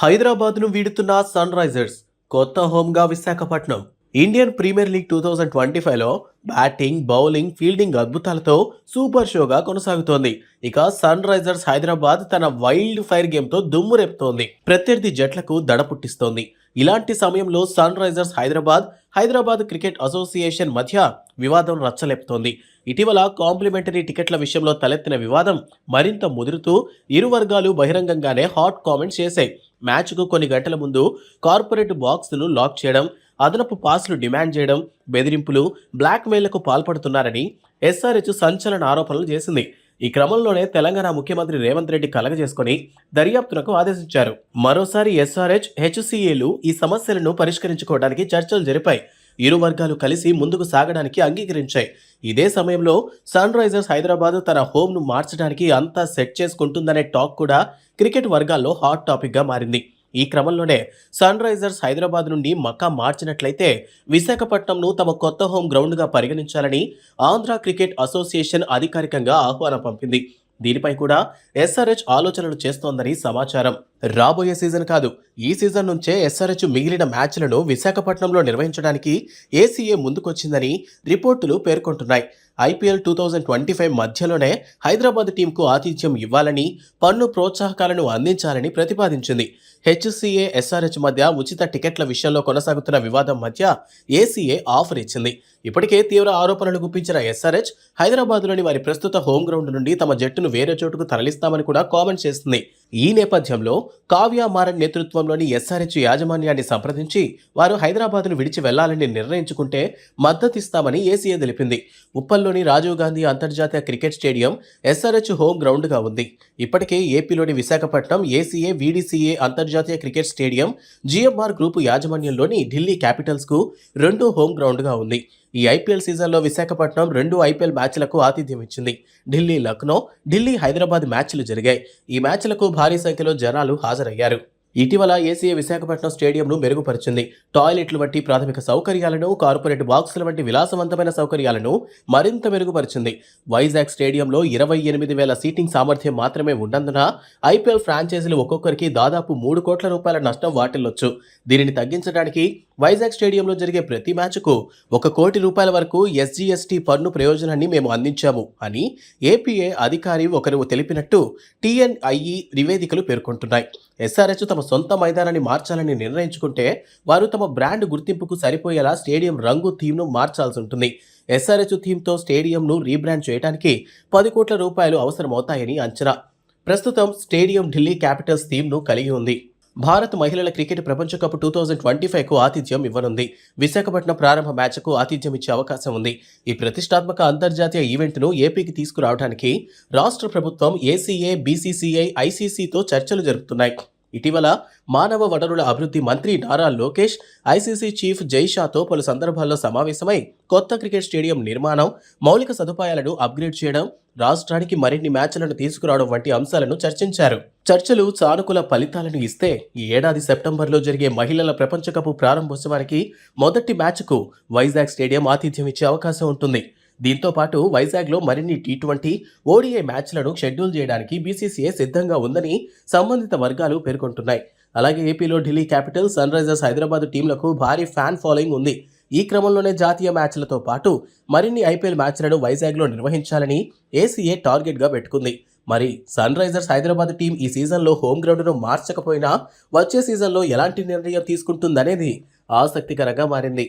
హైదరాబాద్ను వీడుతున్న sun Risers కొత్త హోమ్గా Visakhapatnam. Indian Premier League two thousand twenty ఫైవ్లో బ్యాటింగ్ బౌలింగ్ ఫీల్డింగ్ అద్భుతాలతో సూపర్ షోగా కొనసాగుతోంది. ఇక సన్ రైజర్స్ హైదరాబాద్ తన వైల్డ్ ఫైర్ గేమ్తో దుమ్ము రేపుతోంది. ప్రత్యర్థి జట్లకు దడ పుట్టిస్తోంది. ఇలాంటి సమయంలో Sunrisers Hyderabad Hyderabad Cricket Association మధ్య వివాదం రచ్చలేపుతోంది. ఇటీవల కాంప్లిమెంటరీ టికెట్ల విషయంలో తలెత్తిన వివాదం మరింత ముదురుతూ ఇరు వర్గాలు బహిరంగంగానే హాట్ కామెంట్స్ చేశాయి. మ్యాచ్కు కొన్ని గంటల ముందు కార్పొరేట్ బాక్స్ను లాక్ చేయడం అదనపు పాస్లు డిమాండ్ చేయడం బెదిరింపులు బ్లాక్మెయిల్లకు పాల్పడుతున్నారని ఎస్ఆర్హెచ్ సంచలన ఆరోపణలు చేసింది. ఈ క్రమంలోనే తెలంగాణ ముఖ్యమంత్రి రేవంత్ రెడ్డి కలగజేసుకొని దర్యాప్తునకు ఆదేశించారు. మరోసారి ఎస్ఆర్హెచ్ హెచ్సిఏలు ఈ సమస్యలను పరిష్కరించుకోవడానికి చర్చలు జరిపాయి. ఇరు వర్గాలు కలిసి ముందుకు సాగడానికి అంగీకరించాయి. ఇదే సమయంలో సన్ రైజర్స్ హైదరాబాద్ తన హోమ్ను మార్చడానికి అంతా సెట్ చేసుకుంటుందనే టాక్ కూడా క్రికెట్ వర్గాల్లో హాట్ టాపిక్గా మారింది. ఈ క్రమంలోనే సన్ రైజర్స్ హైదరాబాద్ నుండి మక్కా మార్చినట్లయితే విశాఖపట్నంను తమ కొత్త హోమ్ గ్రౌండ్గా పరిగణించాలని ఆంధ్ర క్రికెట్ అసోసియేషన్ అధికారికంగా ఆహ్వానం పంపింది. దీనిపై కూడా ఎస్ఆర్హెచ్ ఆలోచనలు చేస్తోందని సమాచారం. రాబోయే సీజన్ కాదు ఈ సీజన్ నుంచే ఎస్ఆర్హెచ్ మిగిలిన మ్యాచ్లను విశాఖపట్నంలో నిర్వహించడానికి ఏసీఏ ముందుకొచ్చిందని రిపోర్టులు పేర్కొంటున్నాయి. IPL two thousand twenty five మధ్యలోనే హైదరాబాద్ టీంకు ఆతిథ్యం ఇవ్వాలని పన్ను ప్రోత్సాహకాలను అందించాలని ప్రతిపాదించింది. హెచ్సిఏ ఎస్ఆర్హెచ్ మధ్య ఉచిత టికెట్ల విషయంలో కొనసాగుతున్న వివాదం మధ్య ఏసీఏ ఆఫర్ ఇచ్చింది. ఇప్పటికే తీవ్ర ఆరోపణలు గుప్పించిన ఎస్ఆర్హెచ్ హైదరాబాద్లోని వారి ప్రస్తుత హోమ్ గ్రౌండ్ నుండి తమ జట్టును వేరే చోటుకు తరలిస్తామని కూడా కామెంట్ చేస్తుంది. ఈ నేపథ్యంలో కావ్య మారన్ నేతృత్వంలోని ఎస్ఆర్హెచ్ యాజమాన్యాన్ని సంప్రదించి వారు హైదరాబాద్ను విడిచి వెళ్ళాలని నిర్ణయించుకుంటే మద్దతిస్తామని ఏసీఏ తెలిపింది. ఉప్పల్లోని రాజీవ్ గాంధీ అంతర్జాతీయ క్రికెట్ స్టేడియం ఎస్ఆర్హెచ్ హోమ్ గ్రౌండ్గా ఉంది. ఇప్పటికే ఏపీలోని విశాఖపట్నం ఏసీఏ వీడీసీఏ అంతర్జాతీయ క్రికెట్ స్టేడియం జిఎంఆర్ గ్రూపు యాజమాన్యంలోని ఢిల్లీ క్యాపిటల్స్కు రెండో హోమ్ గ్రౌండ్గా ఉంది. ఈ ఐపీఎల్ సీజన్లో విశాఖపట్నం రెండు ఐపీఎల్ మ్యాచ్లకు ఆతిథ్యం ఇచ్చింది. ఢిల్లీ లక్నో ఢిల్లీ హైదరాబాద్ మ్యాచ్లు జరిగాయి. ఈ మ్యాచ్లకు భారీ సంఖ్యలో జనాలు హాజరయ్యారు. ఇటీవల ఏసీఏ విశాఖపట్నం స్టేడియంను మెరుగుపరిచింది. టాయిలెట్లు వంటి ప్రాథమిక సౌకర్యాలను కార్పొరేట్ బాక్సుల వంటి విలాసవంతమైన సౌకర్యాలను మరింత మెరుగుపరిచింది. వైజాగ్ స్టేడియంలో ఇరవై ఎనిమిది వేల సీటింగ్ సామర్థ్యం మాత్రమే ఉన్నందున ఐపీఎల్ ఫ్రాంచైజీలు ఒక్కొక్కరికి దాదాపు మూడు కోట్ల రూపాయల నష్టం వాటిల్లొచ్చు. దీనిని తగ్గించడానికి వైజాగ్ స్టేడియంలో జరిగే ప్రతి మ్యాచ్కు ఒక కోటి రూపాయల వరకు ఎస్జీఎస్టీ పన్ను ప్రయోజనాన్ని మేము అందించాము అని ఏపీఏ అధికారి ఒకరు తెలిపినట్టు టీఎన్ఐఈ నివేదికలు పేర్కొంటున్నాయి. ఎస్ఆర్హెచ్ తమ సొంత మైదానాన్ని మార్చాలని నిర్ణయించుకుంటే వారు తమ బ్రాండ్ గుర్తింపుకు సరిపోయేలా స్టేడియం రంగు థీమ్ను మార్చాల్సి ఉంటుంది. ఎస్ఆర్హెచ్ థీమ్తో స్టేడియంను రీబ్రాండ్ చేయడానికి పది కోట్ల రూపాయలు అవసరమవుతాయని అంచనా. ప్రస్తుతం స్టేడియం ఢిల్లీ క్యాపిటల్స్ థీమ్ను కలిగి ఉంది. భారత్ మహిళల క్రికెట్ ప్రపంచ కప్ టూ థౌజండ్ ట్వంటీ ఫైవ్కు ఆతిథ్యం ఇవ్వనుంది. విశాఖపట్నం ప్రారంభ మ్యాచ్కు ఆతిథ్యం ఇచ్చే అవకాశం ఉంది. ఈ ప్రతిష్టాత్మక అంతర్జాతీయ ఈవెంట్ను ఏపీకి తీసుకురావడానికి రాష్ట్ర ప్రభుత్వం ఏసీఏ బీసీసీఐ ఐసీసీతో చర్చలు జరుపుతున్నాయి. ఇటీవల మానవ వనరుల అభివృద్ధి మంత్రి నారా లోకేష్ ఐసీసీ చీఫ్ జైషాతో పలు సందర్భాల్లో సమావేశమై కొత్త క్రికెట్ స్టేడియం నిర్మాణం మౌలిక సదుపాయాలను అప్గ్రేడ్ చేయడం రాష్ట్రానికి మరిన్ని మ్యాచ్లను తీసుకురావడం వంటి అంశాలను చర్చించారు. చర్చలు సానుకూల ఫలితాలను ఇస్తే ఈ ఏడాది సెప్టెంబర్లో జరిగే మహిళల ప్రపంచ కప్ ప్రారంభోత్సవానికి మొదటి మ్యాచ్కు వైజాగ్ స్టేడియం ఆతిథ్యం ఇచ్చే అవకాశం ఉంటుంది. దీంతో పాటు వైజాగ్లో మరిన్ని టీ ట్వంటీ ఓడిఐ మ్యాచ్లను షెడ్యూల్ చేయడానికి బీసీసీఐ సిద్ధంగా ఉందని సంబంధిత వర్గాలు పేర్కొంటున్నాయి. అలాగే ఏపీలో Delhi capital sun Risers Hyderabad టీంలకు భారీ ఫ్యాన్ ఫాలోయింగ్ ఉంది. ఈ క్రమంలోనే జాతీయ మ్యాచ్లతో పాటు మరిన్ని ఐపీఎల్ మ్యాచ్లను వైజాగ్లో నిర్వహించాలని ఏసీఏ టార్గెట్గా పెట్టుకుంది. మరి సన్ రైజర్స్ హైదరాబాద్ టీం ఈ సీజన్లో హోమ్ గ్రౌండ్ను మార్చకపోయినా వచ్చే సీజన్లో ఎలాంటి నిర్ణయం తీసుకుంటుందనేది ఆసక్తికరంగా మారింది.